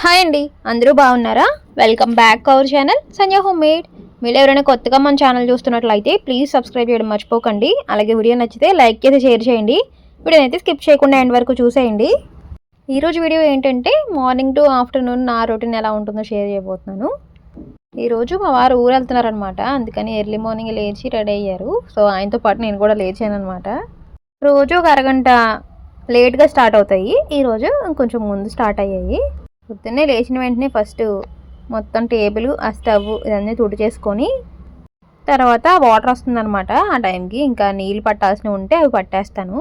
Hi అండి. అందరూ బాగున్నారా? Welcome back our channel Sanjay home made మీరు ఎవరైనా కొత్తగా మన ఛానల్ చూస్తున్నట్లయితే ప్లీజ్ సబ్స్క్రైబ్ చేయడం మర్చిపోకండి. అలాగే వీడియో నచ్చితే లైక్ చేసి షేర్ చేయండి. వీడియోనైతే స్కిప్ చేయకుండా ఎండ్ వరకు చూసేయండి. ఈరోజు వీడియో ఏంటంటే మార్నింగ్ టు ఆఫ్టర్నూన్ నా రొటీన్ ఎలా ఉంటుందో షేర్ చేయబోతున్నాను. ఈరోజు మా వారు ఊరు వెళ్తున్నారనమాట అందుకని ఎర్లీ మార్నింగ్ లేచి రెడీ అయ్యారు. సో ఆయనతో పాటు నేను కూడా లేచాను అనమాట రోజు ఒక అరగంట లేట్గా స్టార్ట్ అవుతాయి. ఈరోజు కొంచెం ముందు స్టార్ట్ అయ్యాయి. పొద్దున్నే లేచిన వెంటనే ఫస్ట్ మొత్తం టేబుల్ ఆ స్టవ్ ఇవన్నీ తుడి చేసుకొని తర్వాత వాటర్ వస్తుందన్నమాట ఆ టైంకి. ఇంకా నీళ్ళు పట్టాల్సినవి ఉంటే అవి పట్టేస్తాను.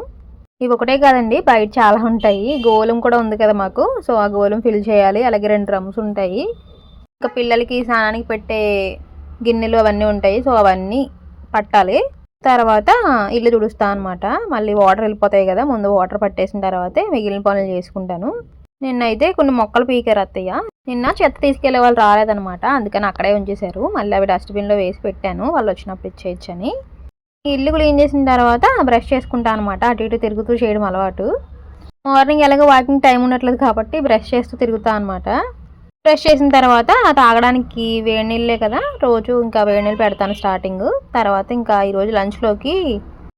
ఇవి ఒకటే కాదండి బయట చాలా ఉంటాయి. గోలం కూడా ఉంది కదా మాకు. సో ఆ గోలం ఫిల్ చేయాలి. అలాగే రెండు డ్రమ్స్ ఉంటాయి. ఇంకా పిల్లలకి స్నానానికి పెట్టే గిన్నెలు అవన్నీ ఉంటాయి. సో అవన్నీ పట్టాలి. తర్వాత ఇల్లు తుడుస్తా అనమాట మళ్ళీ వాటర్ వెళ్ళిపోతాయి కదా ముందు వాటర్ పట్టేసిన తర్వాతే మిగిలిన పనులు చేసుకుంటాను. నిన్నైతే కొన్ని మొక్కలు పీకారు అత్తయ్య. నిన్న చెత్త తీసుకెళ్ళే వాళ్ళు రాలేదనమాట అందుకని అక్కడే ఉంచేశారు. మళ్ళీ అవి డస్ట్బిన్లో వేసి పెట్టాను. వాళ్ళు వచ్చినప్పుడు ఇచ్చేయచ్చని. ఇల్లు క్లీన్ చేసిన తర్వాత బ్రష్ చేసుకుంటాను అనమాట అటు ఇటు తిరుగుతూ చేయడం అలవాటు. మార్నింగ్ ఎలాగో వాకింగ్ టైం ఉండట్లేదు కాబట్టి బ్రష్ చేస్తూ తిరుగుతా అనమాట బ్రష్ చేసిన తర్వాత తాగడానికి వేడి నీళ్ళే కదా. రోజు ఇంకా వేడి నీళ్ళు పెడతాను స్టార్టింగ్. తర్వాత ఇంకా ఈరోజు లంచ్లోకి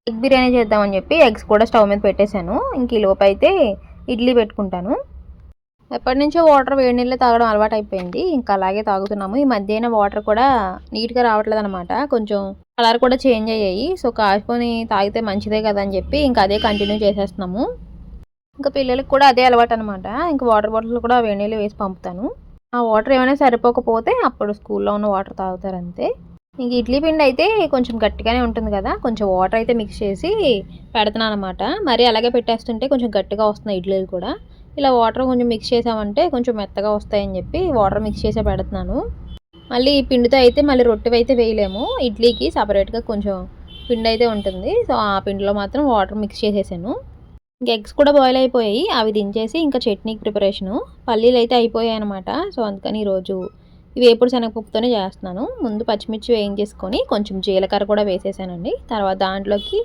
ఎగ్ బిర్యానీ చేద్దామని చెప్పి ఎగ్స్ కూడా స్టవ్ మీద పెట్టేశాను. ఇంక ఈ లోపు అయితే ఇడ్లీ పెట్టుకుంటాను. ఎప్పటి నుంచో వాటర్ వేడి నీళ్ళే తాగడం అలవాటు అయిపోయింది ఇంకా అలాగే తాగుతున్నాము. ఈ మధ్యన వాటర్ కూడా నీట్గా రావట్లేదు అనమాట కొంచెం కలర్ కూడా చేంజ్ అయ్యాయి. సో కాసుకొని తాగితే మంచిదే కదా అని చెప్పి ఇంకా అదే కంటిన్యూ చేసేస్తున్నాము. ఇంకా పిల్లలకి కూడా అదే అలవాటు అనమాట ఇంకా వాటర్ బాటిల్ కూడా వేడి నీళ్ళు వేసి పంపుతాను. ఆ వాటర్ ఏమైనా సరిపోకపోతే అప్పుడు స్కూల్లో ఉన్న వాటర్ తాగుతారు అంతే. ఇంక ఇడ్లీ పిండి అయితే కొంచెం గట్టిగానే ఉంటుంది కదా. కొంచెం వాటర్ అయితే మిక్స్ చేసి పెడుతున్నాను అనమాట మరి అలాగే పెట్టేస్తుంటే కొంచెం గట్టిగా వస్తున్నాయి ఇడ్లీలు కూడా. ఇలా వాటర్ కొంచెం మిక్స్ చేసామంటే కొంచెం మెత్తగా వస్తాయని చెప్పి వాటర్ మిక్స్ చేసే పెడుతున్నాను. మళ్ళీ ఈ పిండితో అయితే మళ్ళీ రొట్టెవి అయితే వేయలేము. ఇడ్లీకి సపరేట్గా కొంచెం పిండి అయితే ఉంటుంది. సో ఆ పిండిలో మాత్రం వాటర్ మిక్స్ చేసేసాను. ఇంకా ఎగ్స్ కూడా బాయిల్ అయిపోయాయి. అవి దించేసి ఇంకా చట్నీకి ప్రిపరేషను పల్లీలు అయితే అయిపోయాయి అనమాట సో అందుకని ఈరోజు ఇవి వేపుడు శనగపప్పుతోనే చేస్తున్నాను. ముందు పచ్చిమిర్చి వేయించేసుకొని కొంచెం జీలకర్ర కూడా వేసేసానండి. తర్వాత దాంట్లోకి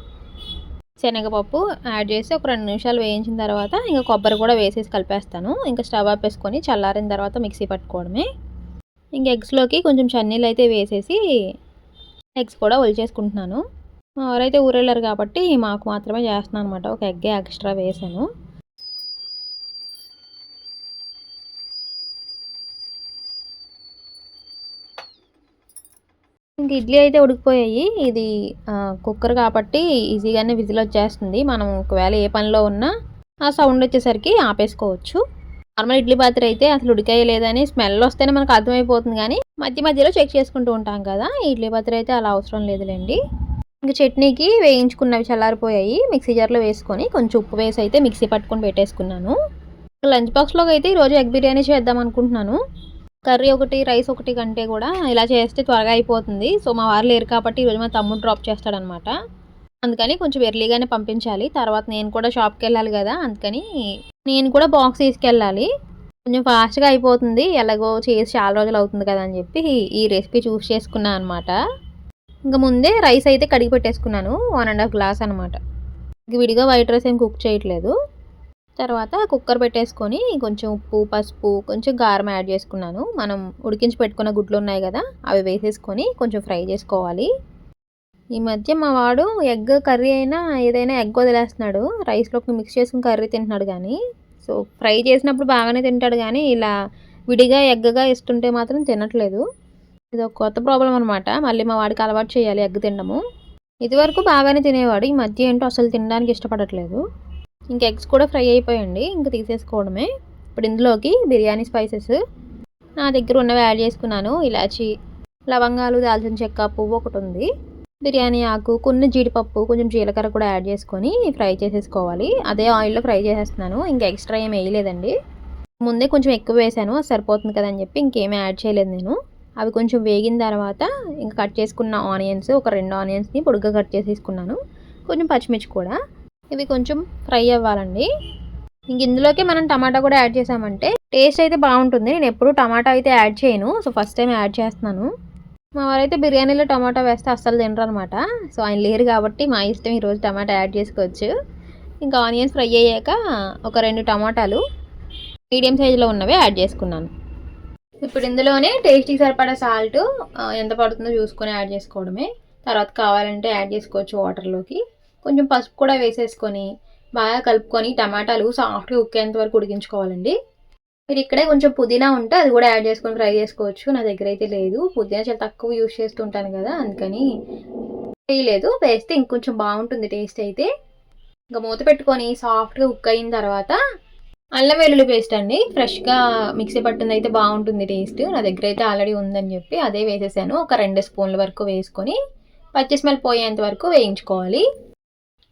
శనగపప్పు యాడ్ చేసి ఒక రెండు నిమిషాలు వేయించిన తర్వాత ఇంకా కొబ్బరి కూడా వేసేసి కలిపేస్తాను. ఇంకా స్టవ్ ఆపేసుకొని చల్లారిన తర్వాత మిక్సీ పట్టుకోవడమే. ఇంక ఎగ్స్లోకి కొంచెం చన్నీళ్ళు అయితే వేసేసి ఎగ్స్ కూడా ఒలిచేసుకుంటున్నాను. ఎవరైతే ఊరెళ్ళారు కాబట్టి మాకు మాత్రమే చేస్తున్నాను అనమాట ఒక ఎగ్గే ఎక్స్ట్రా వేసాను. ఇంక ఇడ్లీ అయితే ఉడికిపోయాయి. ఇది కుక్కర్ కాబట్టి ఈజీగానే విజిల్ వచ్చేస్తుంది. మనం ఒకవేళ ఏ పనిలో ఉన్నా ఆ సౌండ్ వచ్చేసరికి ఆపేసుకోవచ్చు. నార్మల్ ఇడ్లీ పాత్ర అయితే అసలు ఉడికేయలేదని స్మెల్ వస్తేనే మనకు అర్థమైపోతుంది కానీ మధ్య మధ్యలో చెక్ చేసుకుంటూ ఉంటాం కదా. ఇడ్లీ పాత్ర అయితే అలా అవసరం లేదులేండి. ఇంకా చట్నీకి వేయించుకున్నవి చల్లారిపోయాయి. మిక్సీ జార్లో వేసుకొని కొంచెం ఉప్పు వేసి అయితే మిక్సీ పట్టుకొని పెట్టేసుకున్నాను. లంచ్ బాక్స్లోకి అయితే ఈరోజు ఎగ్ బిర్యానీ చేద్దాం అనుకుంటున్నాను. కర్రీ ఒకటి రైస్ ఒకటి కంటే కూడా ఇలా చేస్తే త్వరగా అయిపోతుంది. సో మా వారు లేరు కాబట్టి ఈరోజు మా తమ్ముడు డ్రాప్ చేస్తాడనమాట. అందుకని కొంచెం ఎర్లీగానే పంపించాలి. తర్వాత నేను కూడా షాప్కి వెళ్ళాలి కదా అందుకని నేను కూడా బాక్స్ తీసుకెళ్ళాలి. కొంచెం ఫాస్ట్గా అయిపోతుంది. ఎలాగో చేసి చాలా రోజులు అవుతుంది కదా అని చెప్పి ఈ రెసిపీ చూస్ చేసుకున్నాను అనమాట. ఇంకా ముందే రైస్ అయితే కడిగి పెట్టేసుకున్నాను. వన్ అండ్ హాఫ్ గ్లాస్ అనమాట. విడిగా వైట్ రైస్ ఏం కుక్ చేయట్లేదు. తర్వాత కుక్కర్ పెట్టేసుకొని కొంచెం ఉప్పు పసుపు కొంచెం కారం యాడ్ చేసుకున్నాను. మనం ఉడికించి పెట్టుకున్న గుడ్లు ఉన్నాయి కదా అవి వేసేసుకొని కొంచెం ఫ్రై చేసుకోవాలి. ఈ మధ్య మా వాడు ఎగ్ కర్రీ అయినా ఏదైనా ఎగ్ వదిలేస్తున్నాడు. రైస్లోకి మిక్స్ చేసుకుని కర్రీ తింటున్నాడు కానీ. సో ఫ్రై చేసినప్పుడు బాగానే తింటాడు కానీ ఇలా విడిగా ఎగ్గగా ఇస్తుంటే మాత్రం తినట్లేదు. ఇది ఒక కొత్త ప్రాబ్లం అనమాట మళ్ళీ మా వాడికి అలవాటు చేయాలి ఎగ్ తినడము. ఇదివరకు బాగానే తినేవాడు. ఈ మధ్య ఏంటో అసలు తినడానికి ఇష్టపడట్లేదు. ఇంక ఎగ్స్ కూడా ఫ్రై అయిపోయండి ఇంక తీసేసుకోవడమే. ఇప్పుడు ఇందులోకి బిర్యానీ స్పైసెస్. నా దగ్గర ఉన్నవి యాడ్ చేసుకున్నాను. ఇలాచి లవంగాలు దాల్చిన చెక్క పువ్వు ఒకటి ఉంది. బిర్యానీ ఆకు కొన్ని జీడిపప్పు కొంచెం జీలకర్ర కూడా యాడ్ చేసుకొని ఫ్రై చేసేసుకోవాలి. అదే ఆయిల్లో ఫ్రై చేసేస్తున్నాను. ఇంకా ఎక్స్ట్రా ఏం వేయలేదండి. ముందే కొంచెం ఎక్కువ వేసాను అది సరిపోతుంది కదని చెప్పి ఇంకేమీ యాడ్ చేయలేదు నేను. అవి కొంచెం వేగిన తర్వాత ఇంకా కట్ చేసుకున్న ఆనియన్స్ ఒక రెండు ఆనియన్స్ని పొడుగ్గా కట్ చేసేసుకున్నాను. కొంచెం పచ్చిమిర్చి కూడా. ఇవి కొంచెం ఫ్రై అవ్వాలండి. ఇంక ఇందులోకి మనం టమాటా కూడా యాడ్ చేసామంటే టేస్ట్ అయితే బాగుంటుంది. నేను ఎప్పుడు టమాటా అయితే యాడ్ చేయను. సో ఫస్ట్ టైం యాడ్ చేస్తున్నాను. మా వారైతే బిర్యానీలో టమాటా వేస్తే అస్సలు తినరు అనమాట సో ఆయన లేరు కాబట్టి మా ఇష్టం ఈరోజు టమాటా యాడ్ చేసుకోవచ్చు. ఇంకా ఆనియన్స్ ఫ్రై అయ్యాక ఒక రెండు టమాటాలు మీడియం సైజులో ఉన్నవి యాడ్ చేసుకున్నాను. ఇప్పుడు ఇందులోనే టేస్ట్కి సరిపడా సాల్ట్ ఎంత పడుతుందో చూసుకొని యాడ్ చేసుకోవడమే. తర్వాత కావాలంటే యాడ్ చేసుకోవచ్చు వాటర్లోకి. కొంచెం పసుపు కూడా వేసేసుకొని బాగా కలుపుకొని టమాటాలు సాఫ్ట్గా ఉక్కేంత వరకు ఉడికించుకోవాలండి. మీరు ఇక్కడే కొంచెం పుదీనా ఉంటే అది కూడా యాడ్ చేసుకొని ఫ్రై చేసుకోవచ్చు. నా దగ్గర అయితే లేదు. పుదీనా చాలా తక్కువ యూస్ చేస్తుంటాను కదా అందుకని వేయలేదు వేస్తే ఇంకొంచెం బాగుంటుంది టేస్ట్ అయితే. ఇంకా మూత పెట్టుకొని సాఫ్ట్గా ఉక్ అయిన తర్వాత అల్లం వెల్లుల్లి పేస్ట్ అండి. ఫ్రెష్గా మిక్సీ పట్టింది అయితే బాగుంటుంది టేస్ట్. నా దగ్గర అయితే ఆల్రెడీ ఉందని చెప్పి అదే వేసేసాను. ఒక రెండు స్పూన్ల వరకు వేసుకొని పచ్చి స్మెల్ పోయేంత వరకు వేయించుకోవాలి.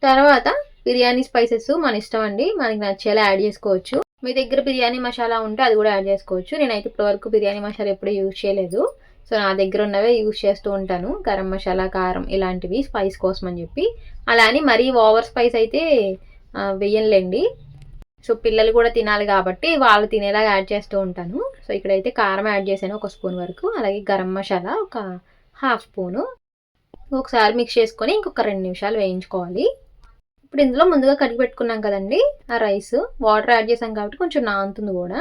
తర్వాత బిర్యానీ స్పైసెస్ మన ఇష్టం అండి. మనకి నచ్చేలా యాడ్ చేసుకోవచ్చు. మీ దగ్గర బిర్యానీ మసాలా ఉంటే అది కూడా యాడ్ చేసుకోవచ్చు. నేనైతే ఇప్పటివరకు బిర్యానీ మసాలా ఎప్పుడూ యూజ్ చేయలేదు. సో నా దగ్గర ఉన్నవే యూజ్ చేస్తూ ఉంటాను. గరం మసాలా కారం ఇలాంటివి స్పైస్ కోసం అని చెప్పి. అలా అని మరీ ఓవర్ స్పైస్ అయితే వెయ్యనులేండి. సో పిల్లలు కూడా తినాలి కాబట్టి వాళ్ళు తినేలాగా యాడ్ చేస్తూ ఉంటాను. సో ఇక్కడైతే కారం యాడ్ చేశాను ఒక స్పూన్ వరకు. అలాగే గరం మసాలా ఒక హాఫ్ స్పూను. ఒకసారి మిక్స్ చేసుకొని ఇంకొక రెండు నిమిషాలు వేయించుకోవాలి. ఇప్పుడు ఇందులో ముందుగా కడిగి పెట్టుకున్నాం కదండి ఆ రైస్. వాటర్ యాడ్ చేసాం కాబట్టి కొంచెం నానుతుంది కూడా.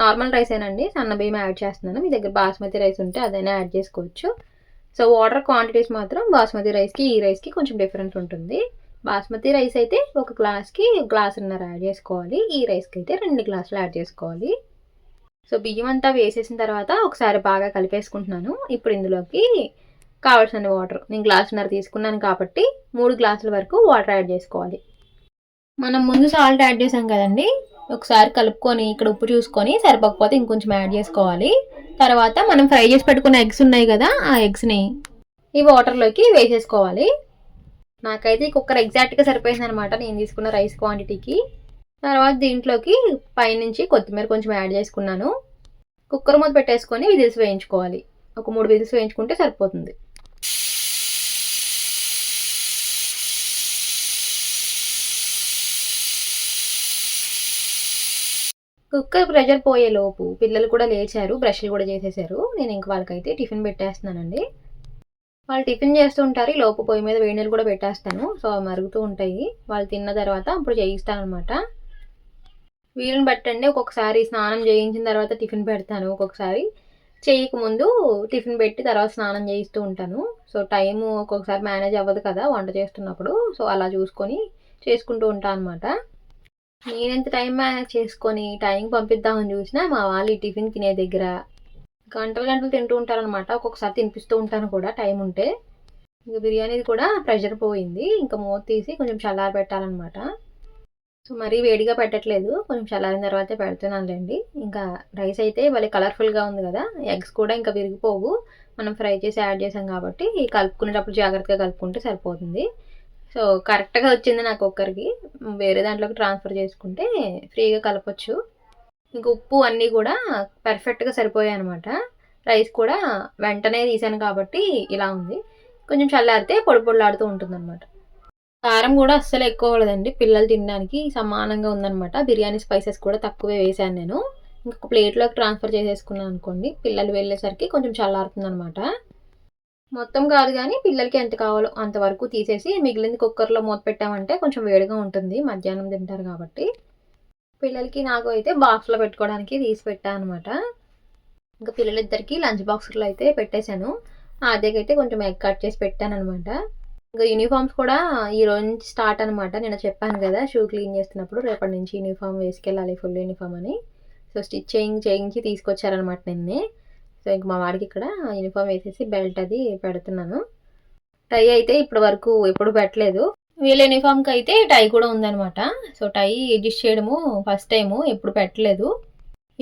నార్మల్ రైస్ ఏనండి సన్న బియ్యం యాడ్ చేస్తున్నాను. మీ దగ్గర బాస్మతి రైస్ ఉంటే అదైనా యాడ్ చేసుకోవచ్చు. సో వాటర్ క్వాంటిటీస్ మాత్రం బాస్మతి రైస్కి ఈ రైస్కి కొంచెం డిఫరెన్స్ ఉంటుంది. బాస్మతి రైస్ అయితే ఒక గ్లాస్కి గ్లాసున్నర యాడ్ చేసుకోవాలి. ఈ రైస్కి అయితే రెండు గ్లాసులు యాడ్ చేసుకోవాలి. సో బియ్యం అంతా వేసేసిన తర్వాత ఒకసారి బాగా కలిపేసుకుంటున్నాను. ఇప్పుడు ఇందులోకి కావాల్సిన వాటర్ నేను గ్లాసున్నర తీసుకున్నాను కాబట్టి మూడు గ్లాసుల వరకు వాటర్ యాడ్ చేసుకోవాలి. మనం ముందు సాల్ట్ యాడ్ చేసాం కదండి. ఒకసారి కలుపుకొని ఇక్కడ ఉప్పు చూసుకొని సరిపోకపోతే ఇంకొంచెం యాడ్ చేసుకోవాలి. తర్వాత మనం ఫ్రై చేసి పెట్టుకున్న ఎగ్స్ ఉన్నాయి కదా ఆ ఎగ్స్ని ఈ వాటర్లోకి వేసేసుకోవాలి. నాకైతే ఈ కుక్కర్ ఎగ్జాక్ట్గా సరిపోయింది అనమాట నేను తీసుకున్న రైస్ క్వాంటిటీకి. తర్వాత దీంట్లోకి పైనుంచి కొత్తిమీర కొంచెం యాడ్ చేసుకున్నాను. కుక్కర్ మూత పెట్టేసుకొని విజిల్స్ వేయించుకోవాలి. ఒక మూడు విజిల్స్ వేయించుకుంటే సరిపోతుంది. కుక్కర్ ప్రెషర్ పోయే లోపు పిల్లలు కూడా లేచారు బ్రష్లు కూడా చేసేసారు. నేను ఇంక వాళ్ళకైతే టిఫిన్ పెట్టేస్తున్నానండి. వాళ్ళు టిఫిన్ చేస్తూ ఉంటారు లోపు పొయ్యి మీద వేడి నీళ్ళు కూడా పెట్టేస్తాను. సో మరుగుతూ ఉంటాయి. వాళ్ళు తిన్న తర్వాత అప్పుడు చేయిస్తాను అనమాట వీలుని బట్టండి ఒక్కొక్కసారి స్నానం చేయించిన తర్వాత టిఫిన్ పెడతాను. ఒక్కొక్కసారి చేయకముందు టిఫిన్ పెట్టి తర్వాత స్నానం చేయిస్తూ ఉంటాను. సో టైము ఒక్కొక్కసారి మేనేజ్ అవ్వదు కదా వంట చేస్తున్నప్పుడు. సో అలా చూసుకొని చేసుకుంటూ ఉంటాను అనమాట నేనెంత టైం మేనేజ్ చేసుకొని టైం పంపిద్దామని చూసినా మా వాళ్ళు ఈ టిఫిన్ తినే దగ్గర గంటలు గంటలు తింటూ ఉంటారనమాట ఒక్కొక్కసారి తినిపిస్తూ ఉంటాను కూడా టైం ఉంటే. ఇంకా బిర్యానీది కూడా ప్రెషర్ పోయింది. ఇంకా మూత తీసి కొంచెం చల్లారి పెట్టాలన్నమాట. సో మరీ వేడిగా పెట్టట్లేదు. కొంచెం చల్లారిన తర్వాతే పెడుతున్నానులేండి. ఇంకా రైస్ అయితే భలే కలర్ఫుల్గా ఉంది కదా. ఎగ్స్ కూడా ఇంకా విరిగిపోవు. మనం ఫ్రై చేసి యాడ్ చేసాం కాబట్టి కలుపుకునేటప్పుడు జాగ్రత్తగా కలుపుకుంటే సరిపోతుంది. సో కరెక్ట్గా వచ్చింది నాకు ఒక్కరికి. వేరే దాంట్లోకి ట్రాన్స్ఫర్ చేసుకుంటే ఫ్రీగా కలపచ్చు. ఇంకా ఉప్పు అన్నీ కూడా పర్ఫెక్ట్గా సరిపోయాయి అనమాట రైస్ కూడా వెంటనే తీసాను కాబట్టి ఇలా ఉంది. కొంచెం చల్లారితే పొడి పొడిలాడుతూ ఉంటుంది అనమాట కారం కూడా అస్సలు ఎక్కువ లేదండి పిల్లలు తినడానికి సమానంగా ఉందనమాట బిర్యానీ స్పైసెస్ కూడా తక్కువే వేసాను నేను. ఇంకొక ప్లేట్లోకి ట్రాన్స్ఫర్ చేసేసుకున్నాను అనుకోండి. పిల్లలు వెళ్ళేసరికి కొంచెం చల్లారుతుంది అనమాట మొత్తం కాదు కానీ పిల్లలకి ఎంత కావాలో అంతవరకు తీసేసి మిగిలింది కుక్కర్లో మూత పెట్టామంటే కొంచెం వేడిగా ఉంటుంది. మధ్యాహ్నం తింటారు కాబట్టి. పిల్లలకి నాకు అయితే బాక్స్లో పెట్టుకోవడానికి తీసి పెట్టాను అనమాట ఇంకా పిల్లలిద్దరికి లంచ్ బాక్స్లో అయితే పెట్టేశాను. అదేకైతే కొంచెం ఎగ్ కట్ చేసి పెట్టాను అనమాట ఇంకా యూనిఫామ్స్ కూడా ఈ రోజు నుంచి స్టార్ట్ అనమాట నేను చెప్పాను కదా షూ క్లీన్ చేస్తున్నప్పుడు రేపటి నుంచి యూనిఫామ్ వేసుకెళ్ళాలి ఫుల్ యూనిఫామ్ అని. సో స్టిచ్ చేయించి చేయించి తీసుకొచ్చారనమాట నిన్నే. సో ఇంక మా వాడికి ఇక్కడ యూనిఫామ్ వేసేసి బెల్ట్ అది పెడుతున్నాను. టై అయితే ఇప్పటి వరకు ఎప్పుడు పెట్టలేదు. వీళ్ళ యూనిఫామ్కి అయితే టై కూడా ఉందనమాట సో టై అడ్జస్ట్ చేయడము ఫస్ట్ టైము ఎప్పుడు పెట్టలేదు.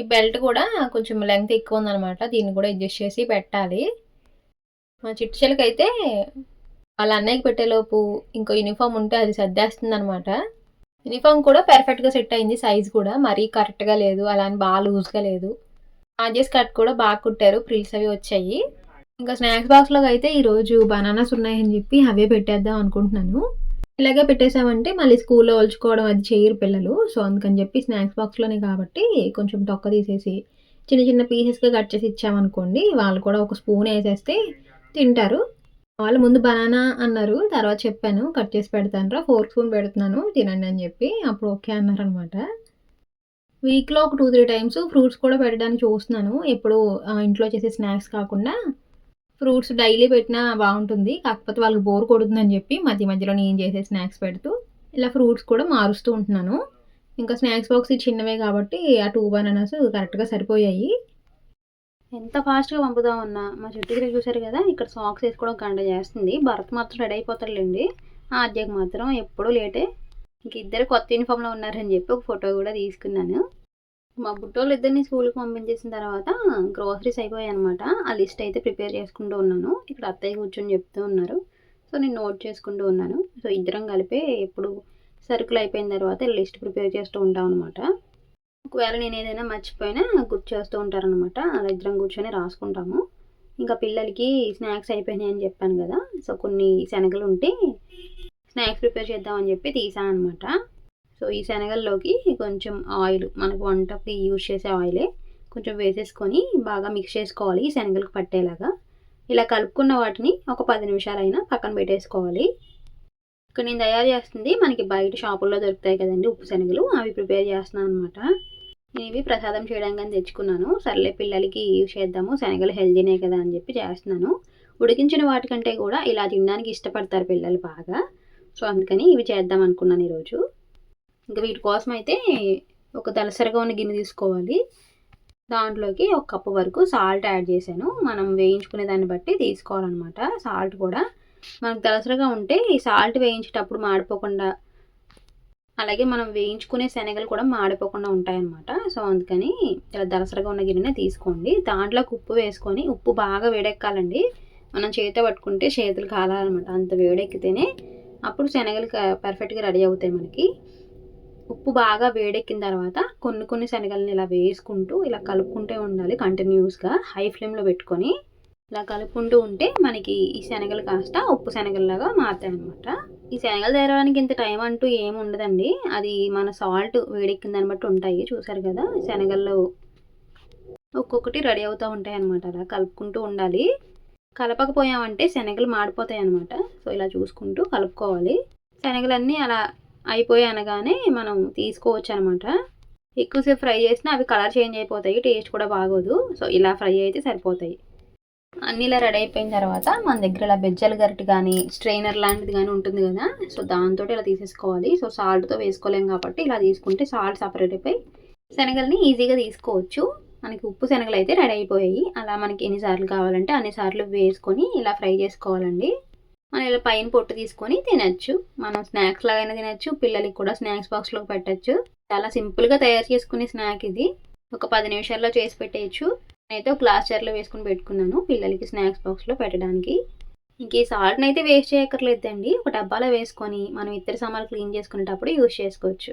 ఈ బెల్ట్ కూడా కొంచెం లెంగ్త్ ఎక్కువ ఉందనమాట దీన్ని కూడా అడ్జస్ట్ చేసి పెట్టాలి. మా చిట్టుచెలకి అయితే వాళ్ళ అన్నయ్యకి పెట్టేలోపు ఇంకో యూనిఫామ్ ఉంటే అది సర్దేస్తుంది అనమాట యూనిఫామ్ కూడా పెర్ఫెక్ట్గా సెట్ అయింది సైజ్ కూడా. మరీ కరెక్ట్గా లేదు. అలా అని బాగా లూజ్గా లేదు. ఆజెస్ కట్ కూడా బాగా కుట్టారు. ప్రిల్స్ అవి వచ్చాయి. ఇంకా స్నాక్స్ బాక్స్లో అయితే ఈరోజు బనానాస్ ఉన్నాయని చెప్పి అవే పెట్టేద్దాం అనుకుంటున్నాను. ఇలాగే పెట్టేసామంటే మళ్ళీ స్కూల్లో ఒలుచుకోవడం అది చేయరు పిల్లలు. సో అందుకని చెప్పి స్నాక్స్ బాక్స్లోనే కాబట్టి కొంచెం తొక్క తీసేసి చిన్న చిన్న పీసెస్గా కట్ చేసి ఇచ్చామనుకోండి వాళ్ళు కూడా ఒక స్పూన్ వేసేస్తే తింటారు. వాళ్ళు ముందు బనానా అన్నారు తర్వాత చెప్పాను కట్ చేసి పెడతాను రా ఫోర్ స్పూన్ పెడుతున్నాను తినండి అని చెప్పి. అప్పుడు ఓకే అన్నారనమాట. వీక్లో ఒక టూ త్రీ టైమ్స్ ఫ్రూట్స్ కూడా పెట్టడానికి చూస్తున్నాను. ఎప్పుడు ఇంట్లో చేసే స్నాక్స్ కాకుండా ఫ్రూట్స్ డైలీ పెట్టినా బాగుంటుంది. కాకపోతే వాళ్ళకి బోర్ కొడుతుందని చెప్పి మధ్య మధ్యలో నేను చేసే స్నాక్స్ పెడుతూ ఇలా ఫ్రూట్స్ కూడా మారుస్తూ ఉంటున్నాను. ఇంకా స్నాక్స్ బాక్స్ చిన్నవే కాబట్టి ఆ టూ బనానాస్ కరెక్ట్గా సరిపోయాయి. ఎంత ఫాస్ట్గా పంపుదామన్నా మా చెట్టు దగ్గర చూసారు కదా ఇక్కడ సాక్స్ వేసుకోవడం గంట చేస్తుంది. భరత్ మాత్రం రెడీ అయిపోతాడులేండి. ఆద్యకు మాత్రం ఎప్పుడూ లేటే ఇంక ఇద్దరు కొత్త యూనిఫామ్లో ఉన్నారని చెప్పి ఒక ఫోటో కూడా తీసుకున్నాను. మా బుట్టోళ్ళు ఇద్దరిని స్కూల్కి పంపించేసిన తర్వాత గ్రోసరీస్ అయిపోయాయి అనమాట ఆ లిస్ట్ అయితే ప్రిపేర్ చేసుకుంటూ ఉన్నాను. ఇక్కడ అత్తయ్య కూర్చొని చెప్తూ ఉన్నారు. సో నేను నోట్ చేసుకుంటూ ఉన్నాను. సో ఇద్దరం కలిపి ఎప్పుడు సరుకులు అయిపోయిన తర్వాత లిస్ట్ ప్రిపేర్ చేస్తూ ఉంటాం అనమాట ఒకవేళ నేను ఏదైనా మర్చిపోయినా గుర్తు చేస్తూ ఉంటారనమాట అలా ఇద్దరం కూర్చొని రాసుకుంటాము. ఇంకా పిల్లలకి స్నాక్స్ అయిపోయినాయి అని చెప్పాను కదా. సో కొన్ని శనగలు ఉంటే స్నాక్స్ ప్రిపేర్ చేద్దామని చెప్పి తీసాను అనమాట సో ఈ శనగల్లోకి కొంచెం ఆయిల్ మనకు వంటకి యూజ్ చేసే ఆయిలే కొంచెం వేసేసుకొని బాగా మిక్స్ చేసుకోవాలి ఈ శనగలకు పట్టేలాగా. ఇలా కలుపుకున్న వాటిని ఒక పది నిమిషాలైనా పక్కన పెట్టేసుకోవాలి. ఇక్కడ నేను తయారు చేస్తుంది మనకి బయట షాపుల్లో దొరుకుతాయి కదండి ఉప్పు శనగలు అవి ప్రిపేర్ చేస్తున్నాను అనమాట నేను ఇవి ప్రసాదం చేయడానికి తెచ్చుకున్నాను. సర్లే పిల్లలకి యూజ్ చేద్దాము శనగలు హెల్దీనే కదా అని చెప్పి చేస్తున్నాను. ఉడికించిన వాటికంటే కూడా ఇలా తినడానికి ఇష్టపడతారు పిల్లలు బాగా. సో అందుకని ఇవి చేద్దాం అనుకున్నాను ఈరోజు. ఇంకా వీటి కోసం అయితే ఒక దలసరిగా ఉన్న గిన్నె తీసుకోవాలి. దాంట్లోకి ఒక కప్పు వరకు సాల్ట్ యాడ్ చేశాను. మనం వేయించుకునే దాన్ని బట్టి తీసుకోవాలన్నమాట. సాల్ట్ కూడా మనకు దలసరిగా ఉంటే ఈ సాల్ట్ వేయించేటప్పుడు మాడిపోకుండా అలాగే మనం వేయించుకునే శనగలు కూడా మాడిపోకుండా ఉంటాయన్నమాట. సో అందుకని ఇలా దలసరిగా ఉన్న గిన్నె తీసుకోండి. దాంట్లోకి ఉప్పు వేసుకొని ఉప్పు బాగా వేడెక్కాలండి. మనం చేతితో పట్టుకుంటే చేతులు కాలాలన్నమాట. అంత వేడెక్కితేనే అప్పుడు శనగలు పర్ఫెక్ట్గా రెడీ అవుతాయి మనకి. ఉప్పు బాగా వేడెక్కిన తర్వాత కొన్ని కొన్ని శనగలను ఇలా వేసుకుంటూ ఇలా కలుపుకుంటూ ఉండాలి కంటిన్యూస్గా హై ఫ్లేమ్లో పెట్టుకొని. ఇలా కలుపుకుంటూ ఉంటే మనకి ఈ శనగలు కాస్త ఉప్పు శనగల్లాగా మారుతాయి అనమాట ఈ శనగలు తేరడానికి ఇంత టైం అంటూ ఏమి ఉండదండి. అది మన సాల్ట్ వేడెక్కిన దాన్ని బట్టి ఉంటాయి. చూసారు కదా శనగల్లో ఒక్కొక్కటి రెడీ అవుతూ ఉంటాయి అనమాట అలా కలుపుకుంటూ ఉండాలి. కలపకపోయామంటే శనగలు మాడిపోతాయి అనమాట సో ఇలా చూసుకుంటూ కలుపుకోవాలి. శనగలన్నీ అలా అయిపోయి అనగానే మనం తీసుకోవచ్చు అనమాట ఎక్కువసేపు ఫ్రై చేసినా అవి కలర్ చేంజ్ అయిపోతాయి టేస్ట్ కూడా బాగోదు. సో ఇలా ఫ్రై అయితే సరిపోతాయి. అన్నీ ఇలా రెడీ అయిపోయిన తర్వాత మన దగ్గర ఇలా బెజ్జల గరిట కానీ స్ట్రైనర్ లాంటిది కానీ ఉంటుంది కదా. సో దాంతో ఇలా తీసేసుకోవాలి. సో సాల్ట్తో వేసుకోలేం కాబట్టి ఇలా తీసుకుంటే సాల్ట్ సపరేట్ అయిపోయి శనగల్ని ఈజీగా తీసుకోవచ్చు. మనకి ఉప్పు శనగలు అయితే రెడీ అయిపోయాయి. అలా మనకి ఎన్నిసార్లు కావాలంటే అన్నిసార్లు వేసుకొని ఇలా ఫ్రై చేసుకోవాలండి. మనం ఇలా పైన పొట్టు తీసుకొని తినచ్చు. మనం స్నాక్స్ లాగైనా తినచ్చు. పిల్లలకి కూడా స్నాక్స్ బాక్స్లో పెట్టచ్చు. చాలా సింపుల్గా తయారు చేసుకునే స్నాక్ ఇది. ఒక పది నిమిషాల్లో చేసి పెట్టేయచ్చు. నేనైతే ఒక గ్లాస్ జార్లో వేసుకుని పెట్టుకున్నాను పిల్లలకి స్నాక్స్ బాక్స్లో పెట్టడానికి. ఇంక ఈ సాల్ట్ని అయితే వేస్ట్ చేయక్కర్లేదండి. ఒక డబ్బాలో వేసుకొని మనం ఇతర సామాన్లు క్లీన్ చేసుకునేటప్పుడు యూజ్ చేసుకోవచ్చు.